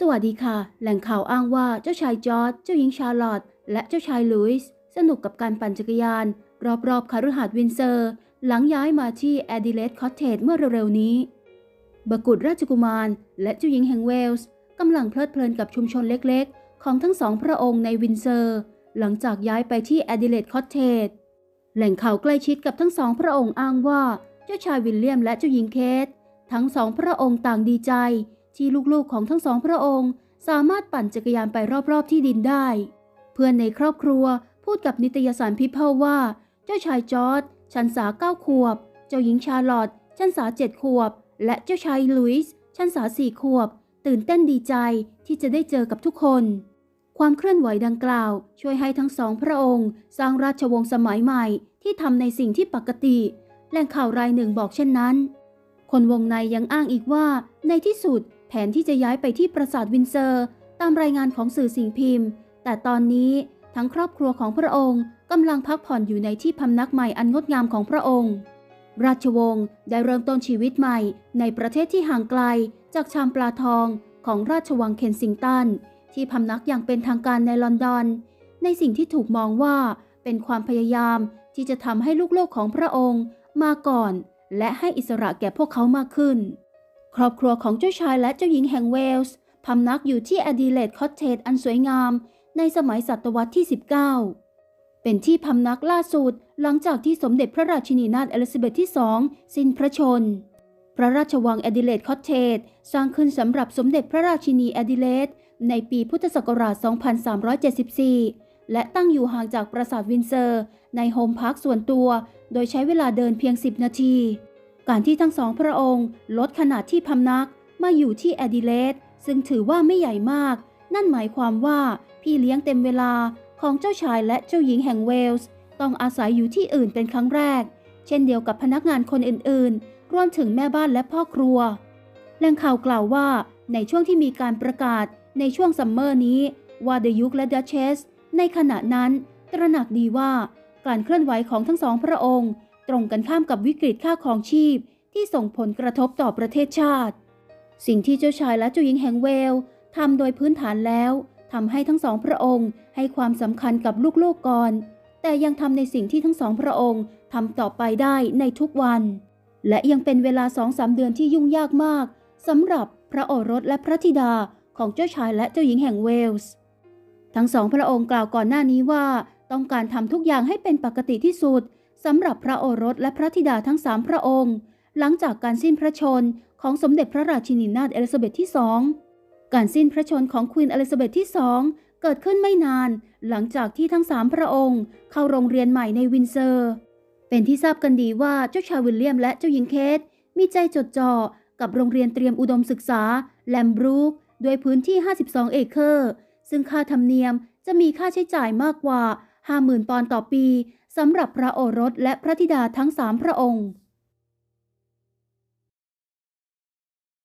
สวัสดีค่ะ แหล่งข่าวอ้างว่าเจ้าชายจอร์จเจ้าหญิงชาร์ลอตต์และเจ้าชายลุยส์สนุกกับการปั่นจักรยาน รอบๆคารุหาดวินเซอร์ หลังย้ายมาที่แอดิเลดคอตเทจเมื่อเร็วๆนี้บกุฎราชกุมาร และเจ้าหญิงแห่งเวลส์กำลังเพลิดเพลินกับชุมชนเล็กๆ ของทั้งสองพระองค์ในวินเซอร์ หลังจากย้ายไปที่แอดิเลดคอตเทจแหล่งข่าวใกล้ชิดกับทั้งสองพระองค์อ้างว่า เจ้าชายวิลเลียมและเจ้าหญิงเคททั้งสองพระองค์ต่างดีใจ ที่ลูกๆของทั้งสองพระองค์ สามารถปั่นจักรยานไปรอบๆที่ดินได้ เพื่อนในครอบครัวพูดกับนิตยสารพิเพลว่า เจ้าชายจอร์ดชันษาเก้าขวบ เจ้าหญิงชาร์ลอตต์ชันษาเจ็ดขวบ และเจ้าชายลุยส์ชันษาสี่ขวบ ตื่นเต้นดีใจที่จะได้เจอกับทุกคน ความเคลื่อนไหวดังกล่าว ช่วยให้ทั้งสองพระองค์ สร้างราชวงศ์สมัยใหม่ที่ทำในสิ่งที่ปกติ แหล่งข่าวรายหนึ่งบอกเช่นนั้น คนวงในยังอ้างอีกว่าในที่สุด แผนที่จะย้ายไปที่ปราสาทวินเซอร์ ตามรายงานของสื่อสิ่งพิมพ์ แต่ตอนนี้ทั้งครอบครัวของพระองค์กำลังพักผ่อนอยู่ในที่พำนักใหม่อันงดงามของพระองค์ ราชวงศ์ได้เริ่มต้นชีวิตใหม่ ในประเทศที่ห่างไกล จากชามปลาทองของราชวังเคนซิงตัน ที่พำนักอย่างเป็นทางการในลอนดอน ในสิ่งที่ถูกมองว่าเป็นความพยายามที่จะทำให้ลูกโลกของพระองค์มาก่อน และให้อิสระแก่พวกเขามากขึ้น ครอบครัวของเจ้าชายและเจ้าหญิงแห่งเวลส์พำนักอยู่ที่อดิเลดคอตเทจอันสวยงามในสมัยศตวรรษที่ 19 เป็นที่พำนักล่าสุดหลังจากที่สมเด็จพระราชินีนาถเอลิซาเบธที่สองสิ้นพระชน พระราชวังแอดิเลดคอตเทจสร้างขึ้นสำหรับสมเด็จพระราชินีแอดิเลดในปีพุทธศักราช 2374 และตั้งอยู่ห่างจากปราสาทวินเซอร์ ในโฮมพาร์คส่วนตัว โดยใช้เวลาเดินเพียง 10 นาที การที่ทั้งสองพระองค์ลดขนาดที่พำนักมาอยู่ที่แอดิเลดซึ่งถือว่าไม่ใหญ่มาก นั่นหมายความว่าพี่เลี้ยงเต็มเวลาของเจ้าชายและเจ้าหญิงแห่งเวลส์ ต้องอาศัยอยู่ที่อื่นเป็นครั้งแรก เช่นเดียวกับพนักงานคนอื่นๆ รวมถึงแม่บ้านและพ่อครัวแหล่งข่าวกล่าวว่าในช่วงที่มีการประกาศในช่วงซัมเมอร์นี้ว่าเดยุคและดัชเชสในขณะนั้น ตระหนักดีว่าการเคลื่อนไหวของทั้งสองพระองค์ ตรงกันข้ามกับวิกฤตค่าครองชีพที่ส่งผลกระทบต่อประเทศชาติ สิ่งที่เจ้าชายและเจ้าหญิงแห่งเวลทำโดยพื้นฐานแล้วทำให้ทั้งสองพระองค์ให้ความสำคัญกับลูกๆก่อน แต่ยังทำในสิ่งที่ทั้งสองพระองค์ทำต่อไปได้ในทุกวัน และยังเป็นเวลาสองสามเดือนที่ยุ่งยากมากสำหรับพระโอรสและพระธิดาของเจ้าชายและเจ้าหญิงแห่งเวลส์ ทั้งสองพระองค์กล่าวก่อนหน้านี้ว่า ต้องการทำทุกอย่างให้เป็นปกติที่สุด สำหรับพระโอรสและพระธิดาทั้งสามพระองค์ หลังจากการสิ้นพระชนของสมเด็จพระราชินีนาถเอลิซาเบธที่สองการสิ้นพระชนของควีนอลิซาเบธที่สองเกิดขึ้นไม่นาน หลังจากที่ทั้งสามพระองค์ เข้าโรงเรียนใหม่ในวินเซอร์ เป็นที่ทราบกันดีว่าเจ้าชายวิลเลียมและเจ้าหญิงเคทมีใจจดจ่อกับโรงเรียนเตรียมอุดมศึกษาแลมบรูคด้วยพื้นที่ 52 เอเคอร์ ซึ่งค่าธรรมเนียมจะมีค่าใช้จ่ายมากกว่า 50,000 ปอนด์ต่อปี สำหรับพระโอรสและพระธิดาทั้งสามพระองค์